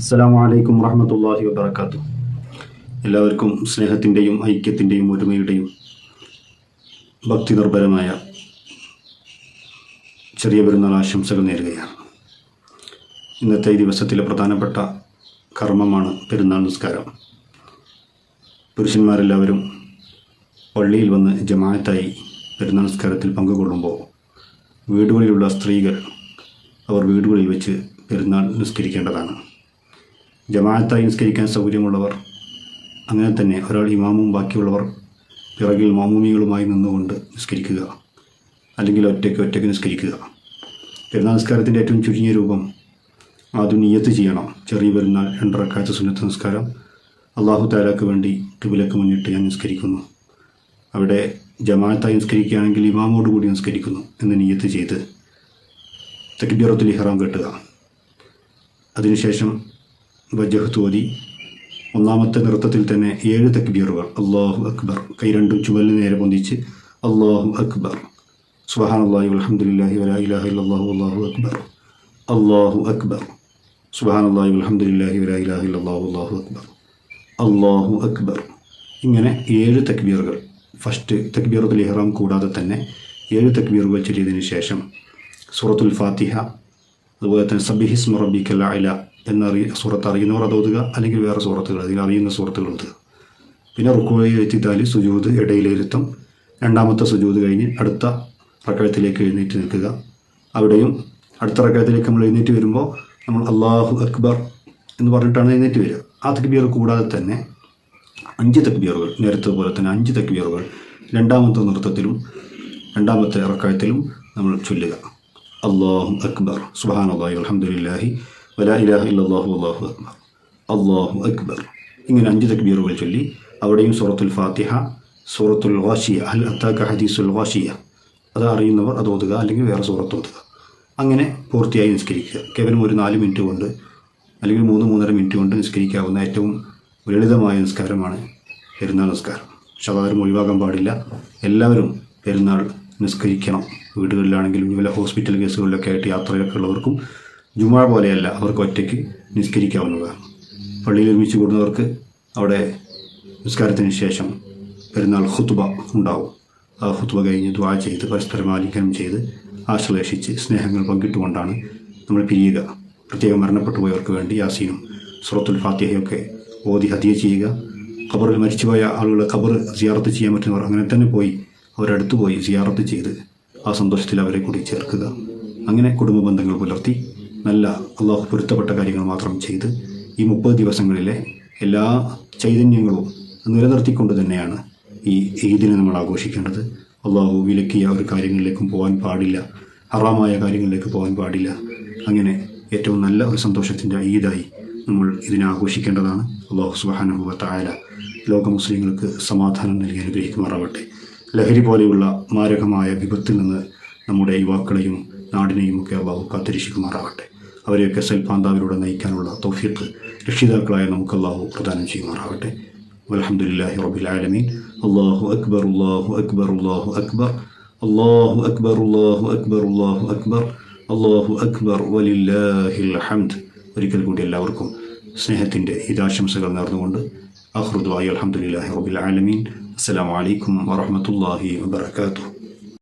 അസ്സാം വലൈക്കും വറഹമത്തല്ലാഹി വബർക്കാത്തു എല്ലാവർക്കും സ്നേഹത്തിന്റെയും ഐക്യത്തിന്റെയും ഒരുമയുടെയും ഭക്തി നിർഭരമായ ചെറിയ പെരുന്നാൾ ആശംസകൾ നേരുകയാണ്. ഇന്നത്തെ ദിവസത്തിലെ പ്രധാനപ്പെട്ട കർമ്മമാണ് പെരുന്നാൾ നിസ്കാരം. പുരുഷന്മാരെല്ലാവരും പള്ളിയിൽ വന്ന് ജമാഅത്തായി പെരുന്നാൾ നിസ്കാരത്തിൽ പങ്കുകൊള്ളുമ്പോൾ വീടുകളിലുള്ള സ്ത്രീകൾ അവർ വീടുകളിൽ വെച്ച് പെരുന്നാൾ നിസ്കരിക്കേണ്ടതാണ്. ജമാഅത്തായി നിസ്കരിക്കാൻ സൗകര്യമുള്ളവർ അങ്ങനെ തന്നെ ഒരാൾ ഇമാമും ബാക്കിയുള്ളവർ പിറകിൽ മാമൂമികളുമായി നിന്നുകൊണ്ട് നിസ്കരിക്കുക അല്ലെങ്കിൽ ഒറ്റയ്ക്ക് ഒറ്റയ്ക്ക് നിസ്കരിക്കുക. പെരുന്നാൾ നിസ്കാരത്തിന്റെ ഏറ്റവും ചുരുങ്ങിയ രൂപം ആദ്യം നിയത്ത് ചെയ്യണം. ചെറിയ പെരുന്നാൾ രണ്ടരക്കാത്ത സുന്നത്ത് നിസ്കാരം അള്ളാഹു താലാക്ക് വേണ്ടി കിബിലക്ക് മുന്നിട്ട് ഞാൻ നിസ്കരിക്കുന്നു. അവിടെ ജമാഅത്തായി നിസ്കരിക്കുകയാണെങ്കിൽ ഇമാമോട് കൂടി നിസ്കരിക്കുന്നു എന്ന് നീയത്ത് ചെയ്ത് തക്ബീറത്തുൽ ഇഹ്റാം കെട്ടുക. അതിനുശേഷം വജഹത്ത് ഒന്നാമത്തെ നൃത്തത്തിൽ തന്നെ ഏഴ് തക്ബീറുകൾ. അള്ളാഹു അക്ബർ. കൈ രണ്ടും ചുവലിന് നേരെ പൊന്തിച്ച് അള്ളാഹു അക്ബർ. സുബഹാൻ അള്ളാഹി അലഹമുല്ലാഹി വലാ ഇലാഹ ഇല്ലല്ലാഹു അള്ളാഹു അക്ബർ. അള്ളാഹു അക്ബർ. സുബഹാൻ അള്ളാഹി അലഹമുല്ലാഹി വലാ ഇലാഹ ഇല്ലല്ലാഹു അള്ളാഹു അക്ബർ. അള്ളാഹു അക്ബർ. ഇങ്ങനെ ഏഴ് തക്ബീറുകൾ. ഫസ്റ്റ് തക്ബീറത്തുൽ ഇഹ്റാം കൂടാതെ തന്നെ ഏഴ് തക്ബീറുകൾ ചൊല്ലിയതിന് ശേഷം സൂറത്തുൽ ഫാത്തിഹ അതുപോലെ തന്നെ സബിഹിസ് റബ്ബിക്കൽ അല എന്നറിയ സൂറത്ത് അറിയുന്നവർ അത് ഓതുക അല്ലെങ്കിൽ വേറെ സൂറത്തുകൾ അതിൽ അറിയുന്ന സൂറത്തുകൾ ഓതുക പിന്നെ റുക്കുവയിൽ എത്തിത്താലി സുജൂത് ഇടയിലിരുത്തം രണ്ടാമത്തെ സുജൂത് കഴിഞ്ഞ് അടുത്ത റക്കഴത്തിലേക്ക് എഴുന്നേറ്റ് നിൽക്കുക. അവിടെയും അടുത്ത റക്കഴത്തിലേക്ക് നമ്മൾ എഴുന്നേറ്റ് വരുമ്പോൾ നമ്മൾ അള്ളാഹു അക്ബർ എന്ന് പറഞ്ഞിട്ടാണ് എഴുന്നേറ്റ് വരിക. ആ തക്ബീർ കൂടാതെ തന്നെ അഞ്ച് തക്ബീറുകൾ നേരത്തെ പോലെ തന്നെ അഞ്ച് തക്ബീറുകൾ രണ്ടാമത്തെ നൃത്തത്തിലും രണ്ടാമത്തെ ഇറക്കഴത്തിലും നമ്മൾ ചൊല്ലുക. അള്ളാഹു അക്ബർ. സുബാൻ അള്ളാഹി അലഹമുല്ലാഹി വലാ ഇലാഹ ഇല്ലാഹു അള്ളാഹു അക്ബർ. അള്ളാഹു അക്ബർ. ഇങ്ങനെ അഞ്ച് തക്ബീറുകൾ ചൊല്ലി അവിടെയും സൂറത്തുൽ ഫാത്തിഹ സൂറത്തുൽ വാഷിയ അൽ അത്താക്ക ഹദീസുൽ വാഷിയ അത് അറിയുന്നവർ അത് ഓതുക അല്ലെങ്കിൽ വേറെ സൂറത്ത് ഓതുക. അങ്ങനെ പൂർത്തിയായി നിസ്കരിക്കുക. കേവലം ഒരു നാല് മിനിറ്റ് കൊണ്ട് അല്ലെങ്കിൽ മൂന്ന് മൂന്നര മിനിറ്റ് കൊണ്ട് നിസ്കരിക്കാവുന്ന ഏറ്റവും ലളിതമായ നിസ്കാരമാണ് പെരുന്നാൾ നിസ്കാരം. പക്ഷെ അതാരും ഒഴിവാക്കാൻ പാടില്ല. എല്ലാവരും പെരുന്നാൾ നിസ്കരിക്കണം. വീടുകളിലാണെങ്കിലും ഇവരെ ഹോസ്പിറ്റൽ കേസുകളിലൊക്കെ ആയിട്ട് യാത്രയൊക്കെ ഉള്ളവർക്കും ജുമാ പോലെയല്ല അവർക്ക് ഒറ്റയ്ക്ക് നിസ്കരിക്കാവുന്നതാണ്. പള്ളിയിൽ ഒരുമിച്ച് കൂടുന്നവർക്ക് അവിടെ നിസ്കാരത്തിന് ശേഷം പെരുന്നാൾ ഹുത്തുബ ഉണ്ടാവും. ആ ഹുത്തുബ കഴിഞ്ഞ് ദ്വാ ചെയ്ത് പരസ്പരം ആലിംഗനം ചെയ്ത് ആശ്ലേഷിച്ച് സ്നേഹങ്ങൾ പങ്കിട്ടുകൊണ്ടാണ് നമ്മൾ പിരിയുക. പ്രത്യേകം മരണപ്പെട്ടു പോയവർക്ക് വേണ്ടി യാസീനും സുറത്തുൽ ഫാത്തിഹയൊക്കെ ഓതി ഹദിയ ചെയ്യുക. ഖബറിൽ മരിച്ചുപോയ ആളുകളെ ഖബർ സിയാറത്ത് ചെയ്യാൻ പറ്റുന്നവർ അങ്ങനെ തന്നെ പോയി അവരടുത്ത് പോയി സിയാറത്ത് ചെയ്ത് ആ സന്തോഷത്തിൽ അവരെ കൂടി ചേർക്കുക. അങ്ങനെ കുടുംബ ബന്ധങ്ങൾ പുലർത്തി നല്ല അള്ളാഹു പൊരുത്തപ്പെട്ട കാര്യങ്ങൾ മാത്രം ചെയ്ത് ഈ മുപ്പത് ദിവസങ്ങളിലെ എല്ലാ ചൈതന്യങ്ങളും നിലനിർത്തിക്കൊണ്ട് തന്നെയാണ് ഈ ഈദിനെ നമ്മൾ ആഘോഷിക്കേണ്ടത്. അള്ളാഹു വിലക്കിയ ഒരു കാര്യങ്ങളിലേക്കും പോകാൻ പാടില്ല. ഹറാമായ കാര്യങ്ങളിലേക്ക് പോകാൻ പാടില്ല. അങ്ങനെ ഏറ്റവും നല്ല ഒരു സന്തോഷത്തിന്റെ ഈദായി നമ്മൾ ഇതിനെ ആഘോഷിക്കേണ്ടതാണ്. അള്ളാഹു സുബാനുഭവ തായാല ലോക മുസ്ലിങ്ങൾക്ക് സമാധാനം നൽകി അനുഗ്രഹിക്കുമാറാവട്ടെ. ലഹരി പോലെയുള്ള മാരകമായ വിപത്തിൽ നിന്ന് നമ്മുടെ യുവാക്കളെയും നാടിനെയും ഒക്കെ അള്ളാഹു കാത്തിരക്ഷിക്കുമാറാവട്ടെ. അവരെയൊക്കെ സൽപാന്താവിലൂടെ നയിക്കാനുള്ള തൗഫീഖ് രക്ഷിതാക്കളായ നമുക്ക് അള്ളാഹു പ്രദാനം ചെയ്യുമാറാവട്ടെ അലഹമുല്ലാഹി റബിലാലമീൻ അള്ളാഹു അക്ബർ അള്ളാഹു അക്ബർ അള്ളാഹു അക്ബർ. അള്ളാഹു അക്ബർ അള്ളാഹു അക്ബർ അള്ളാഹു അക്ബർ. അള്ളാഹു അക്ബർ വലില്ലാഹിൽ ഹംദ്. ഒരിക്കൽ കൂടി എല്ലാവർക്കും സ്നേഹത്തിന്റെ ഹിതാശംസകൾ നേർന്നുകൊണ്ട് അഹ്റുദ്വായി അലഹമുല്ലാഹി റബിൽ ആലമീൻ. അസ്സലാമു അലൈക്കും വറഹമത്തല്ലാഹി വബർക്കാത്തു